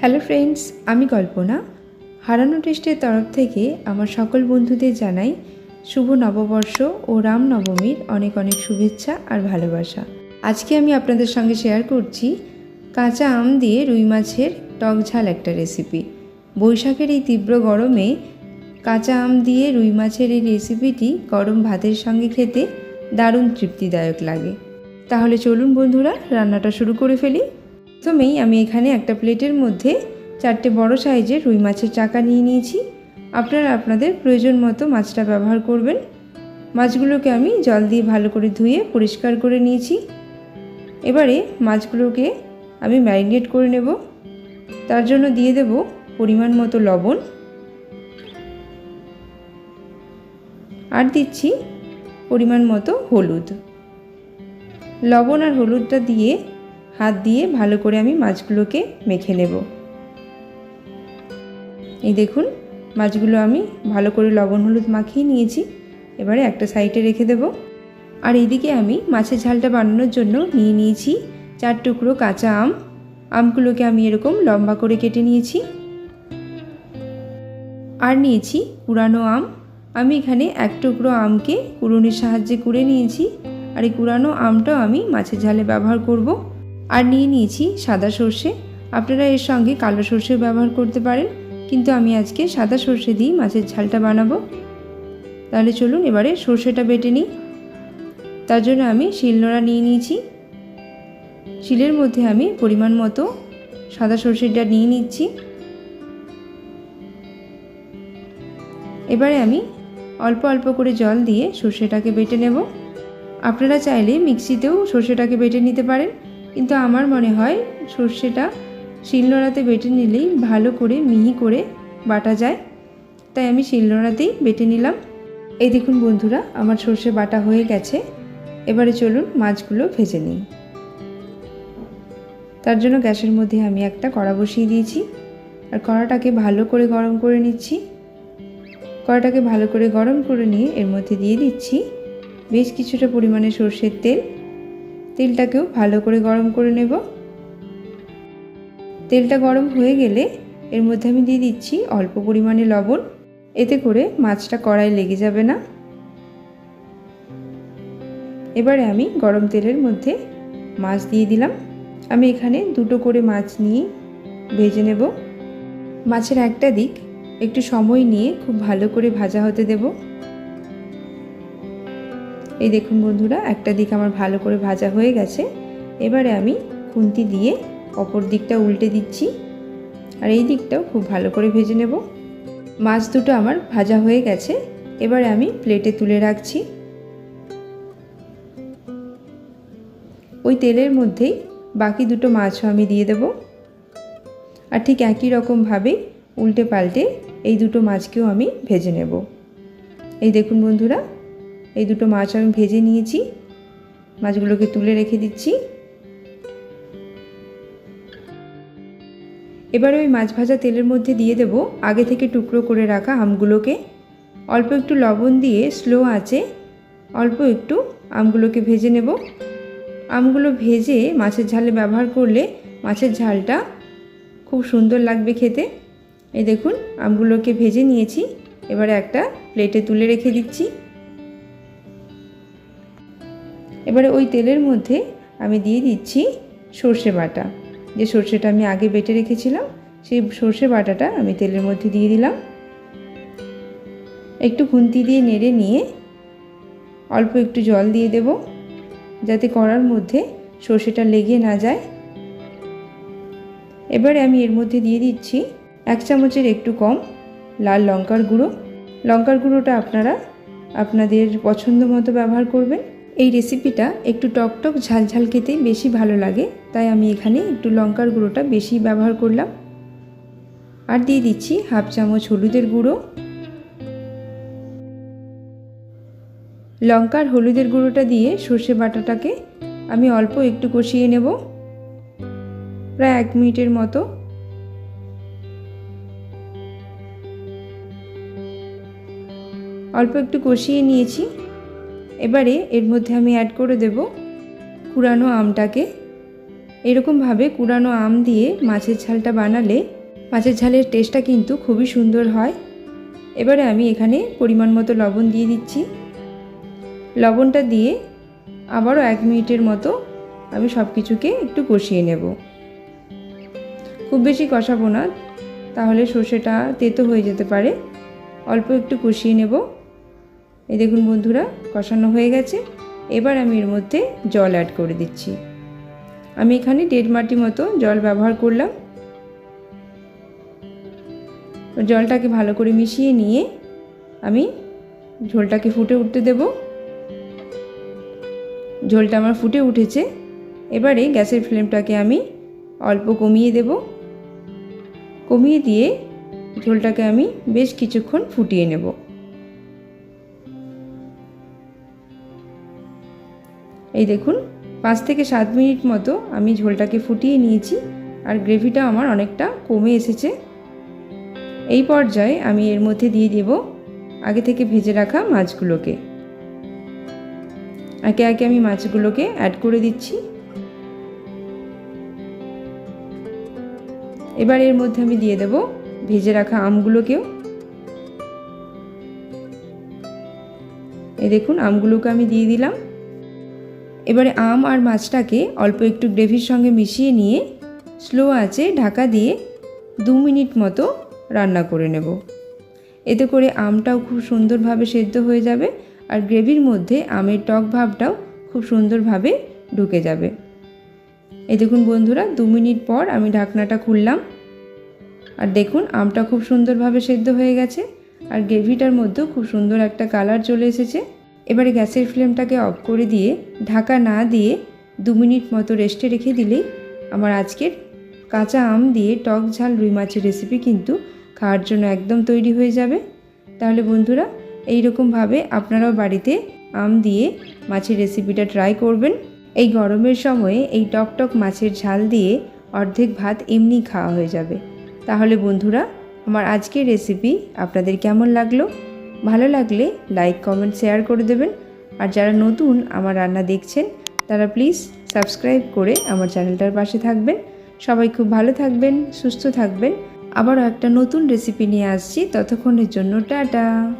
Hello friends, আমি কল্পনা। হারানো টেস্টের তরফ থেকে আমার সকল বন্ধুদের জানাই শুভ নববর্ষ ও রাম নবমীর অনেক অনেক শুভেচ্ছা আর ভালোবাসা। আজকে আমি আপনাদের সঙ্গে শেয়ার করছি কাঁচা আম দিয়ে রুই মাছের টক ঝাল একটা রেসিপি বৈশাখের এই তীব্র গরমে কাঁচা আম দিয়ে রুই মাছের এই রেসিপিটি গরম ভাতের সঙ্গে খেতে দারুণ তৃপ্তিদায়ক লাগে। তাহলে চলুন বন্ধুরা, রান্নাটা শুরু করে ফেলি। প্রথমেই আমি এখানে একটা প্লেটের মধ্যে চারটে বড় সাইজের রুই মাছের চাকা নিয়ে নিয়েছি। আপনারা আপনাদের প্রয়োজন মতো মাছটা ব্যবহার করবেন। মাছগুলোকে আমি জল দিয়ে ভালো করে ধুয়ে পরিষ্কার করে নিয়েছি। এবারে মাছগুলোকে আমি ম্যারিনেট করে নেব। তার জন্য দিয়ে দেব পরিমাণ মতো লবণ। আর দিচ্ছি পরিমাণ মতো হলুদ। লবণ আর হলুদটা দিয়ে হাত দিয়ে ভালো করে আমি মাছগুলোকে মেখে নেব। এই দেখুন, মাছগুলো আমি ভালো করে লবণ হলুদ মাখিয়ে নিয়েছি। এবারে একটা সাইডে রেখে দেব। আর এইদিকে আমি মাছের ঝালটা বানানোর জন্য নিয়ে নিয়েছি চার টুকরো কাঁচা আম। আমগুলোকে আমি এরকম লম্বা করে কেটে নিয়েছি। আর নিয়েছি কুড়ানো আম। আমি এখানে এক টুকরো আমকে কুড়ুনির সাহায্যে কুড়ে নিয়েছি। আর এই কুড়ানো আমটাও আমি মাছের ঝালে ব্যবহার করব। আর নিয়ে নিয়েছি সাদা সর্ষে। আপনারা এর সঙ্গে কালো সর্ষেও ব্যবহার করতে পারেন, কিন্তু আমি আজকে সাদা সর্ষে দিয়েই মাছের ঝালটা বানাবো। তাহলে চলুন এবারে সর্ষেটা বেটে নিই। তার জন্য আমি শিলনোড়া নিয়ে নিয়েছি। শিলের মধ্যে আমি পরিমাণ মতো সাদা সর্ষেটা নিয়ে নিচ্ছি। এবারে আমি অল্প অল্প করে জল দিয়ে সর্ষেটাকে বেটে নেব। আপনারা চাইলে মিক্সিতেও সর্ষেটাকে বেটে নিতে পারেন। কিন্তু আমার মনে হয় সর্ষেটা শিলনোড়াতে বেটে নিলেই ভালো করে মিহি করে বাটা যায়। তাই আমি শিলনোড়াতেই বেটে নিলাম। এই দেখুন বন্ধুরা, আমার সর্ষে বাটা হয়ে গেছে। এবারে চলুন মাছগুলো ভেজে নিই। তার জন্য গ্যাসের মধ্যে আমি একটা কড়া বসিয়ে দিয়েছি। আর কড়াটাকে ভালো করে গরম করে নিচ্ছি। কড়াটাকে ভালো করে গরম করে নিয়ে এর মধ্যে দিয়ে দিচ্ছি। বেশ কিছুটা পরিমাণে সর্ষের তেল। তেলটাকেও ভালো করে গরম করে নেব। তেলটা গরম হয়ে গেলে এর মধ্যে আমি দিয়ে দিচ্ছি অল্প পরিমাণে লবণ। এতে করে মাছটা কড়াই লেগে যাবে না। এবারে আমি গরম তেলের মধ্যে মাছ দিয়ে দিলাম। আমি এখানে দুটো করে মাছ নিয়ে ভেজে নেব। মাছের একটা দিক একটু সময় নিয়ে খুব ভালো করে ভাজা হতে দেব। এই দেখুন বন্ধুরা, একটা দিক আমার ভালো করে ভাজা হয়ে গেছে। এবারে আমি খুন্তি দিয়ে অপর দিকটা উল্টে দিচ্ছি। আর এই দিকটাও খুব ভালো করে ভেজে নেব। মাছ দুটো আমার ভাজা হয়ে গেছে। এবারে আমি প্লেটে তুলে রাখছি। ওই তেলের মধ্যেই বাকি দুটো মাছও আমি দিয়ে দেব। আর ঠিক একই রকমভাবে উল্টে পাল্টে এই দুটো মাছকেও আমি ভেজে নেব। এই দেখুন বন্ধুরা এই দুটো মাছ আমি ভেজে নিয়েছি। মাছগুলোকে তুলে রেখে দিচ্ছি। এবারে ওই মাছ ভাজা তেলের মধ্যে দিয়ে দেব আগে থেকে টুকরো করে রাখা আমগুলোকে। অল্প একটু লবণ দিয়ে স্লো আঁচে অল্প একটু আমগুলোকে ভেজে নেব। আমগুলো ভেজে মাছের ঝালে ব্যবহার করলে মাছের ঝালটা খুব সুন্দর লাগবে খেতে। এই দেখুন, আমগুলোকে ভেজে নিয়েছি। এবারে একটা প্লেটে তুলে রেখে দিচ্ছি। এবারে ওই তেলের মধ্যে আমি দিয়ে দিচ্ছি সর্ষে বাটা। যে সর্ষেটা আমি আগে বেটে রেখেছিলাম, সেই সর্ষে বাটাটা আমি তেলের মধ্যে দিয়ে দিলাম। একটু খুন্তি দিয়ে নেড়ে নিয়ে অল্প একটু জল দিয়ে দেব, যাতে কড়ার মধ্যে সর্ষেটা লেগে না যায়। এবারে আমি এর মধ্যে দিয়ে দিচ্ছি এক চামচের একটু কম লাল লঙ্কার গুঁড়ো। লঙ্কার গুঁড়োটা আপনারা আপনাদের পছন্দ মতো ব্যবহার করবেন। এই রেসিপিটা একটু টকটক ঝাল ঝাল খেতে বেশি ভালো লাগে। তাই আমি এখানে একটু লঙ্কার গুঁড়োটা বেশি ব্যবহার করলাম। আর দিয়ে দিচ্ছি হাফ চামচ হলুদের গুঁড়ো। লঙ্কার হলুদের গুঁড়োটা দিয়ে সর্ষে বাটাটাকে আমি অল্প একটু কষিয়ে নেব। প্রায় এক মিনিটের মতো। অল্প একটু কষিয়ে নিয়েছি। এবারে এর মধ্যে আমি অ্যাড করে দেব কুড়ানো আমটাকে। এরকমভাবে কুড়ানো আম দিয়ে মাছের ঝালটা বানালে মাছের ঝালের টেস্টটা কিন্তু খুবই সুন্দর হয়। এবারে আমি এখানে পরিমাণ মতো লবণ দিয়ে দিচ্ছি। লবণটা দিয়ে আবারও এক মিনিটের মতো আমি সব কিছুকে একটু কষিয়ে নেব। খুব বেশি কষাবো না, তাহলে সর্ষেটা তেতো হয়ে যেতে পারে। অল্প একটু কষিয়ে নেব। এই দেখুন বন্ধুরা, কষানো হয়ে গেছে। এবার আমি এর মধ্যে জল অ্যাড করে দিচ্ছি। আমি এখানে দেড় মাটি মতো জল ব্যবহার করলাম। জলটাকে ভালো করে মিশিয়ে নিয়ে আমি ঝোলটাকে ফুটে উঠতে দেব। ঝোলটা আমার ফুটে উঠেছে। এবারে গ্যাসের ফ্লেমটাকে আমি অল্প কমিয়ে দেব। কমিয়ে দিয়ে ঝোলটাকে আমি বেশ কিছুক্ষণ ফুটিয়ে নেব। এই দেখুন, পাঁচ থেকে সাত মিনিট মতো আমি ঝোলটাকে ফুটিয়ে নিয়েছি আর গ্রেভিটা আমার অনেকটা কমে এসেছে। এই পর্যায়ে আমি এর মধ্যে দিয়ে দেব আগে থেকে ভেজে রাখা মাছগুলোকে। একে একে আমি মাছগুলোকে অ্যাড করে দিচ্ছি। এবার এর মধ্যে আমি দিয়ে দেব ভেজে রাখা আমগুলোকেও। এই দেখুন, আমগুলোকে আমি দিয়ে দিলাম। এবারে আম আর মাছটাকে অল্প একটু গ্রেভির সঙ্গে মিশিয়ে নিয়ে স্লো আঁচে ঢাকা দিয়ে দু মিনিট মতো রান্না করে নেব। এতে করে আমটাও খুব সুন্দরভাবে সেদ্ধ হয়ে যাবে আর গ্রেভির মধ্যে আমের টক ভাবটাও খুব সুন্দরভাবে ঢুকে যাবে। এ দেখুন বন্ধুরা, দু মিনিট পর আমি ঢাকনাটা খুললাম। আর দেখুন, আমটা খুব সুন্দরভাবে সেদ্ধ হয়ে গেছে আর গ্রেভিটার মধ্যেও খুব সুন্দর একটা কালার চলে এসেছে। এবারে গ্যাসের ফ্লেমটাকে অফ করে দিয়ে, ঢাকা না দিয়ে দু মিনিট মতো রেস্টে রেখে দিলেই আমার আজকের কাঁচা আম দিয়ে টক ঝাল রুই মাছের রেসিপি কিন্তু খাওয়ার জন্য একদম তৈরি হয়ে যাবে। তাহলে বন্ধুরা এই রকমভাবে আপনারাও বাড়িতে আম দিয়ে মাছের রেসিপিটা ট্রাই করবেন। এই গরমের সময়ে এই টক টক মাছের ঝাল দিয়ে অর্ধেক ভাত এমনি খাওয়া হয়ে যাবে। তাহলে বন্ধুরা, আমার আজকের রেসিপি আপনাদের কেমন লাগল? ভালো লাগলে লাইক কমেন্ট শেয়ার করে দেবেন। আর যারা নতুন আমার রান্না দেখছেন, তারা প্লিজ সাবস্ক্রাইব করে আমার চ্যানেলটার পাশে থাকবেন। সবাই খুব ভালো থাকবেন, সুস্থ থাকবেন। আবারও একটা নতুন রেসিপি নিয়ে আসছি। ততক্ষণের জন্য টাটা।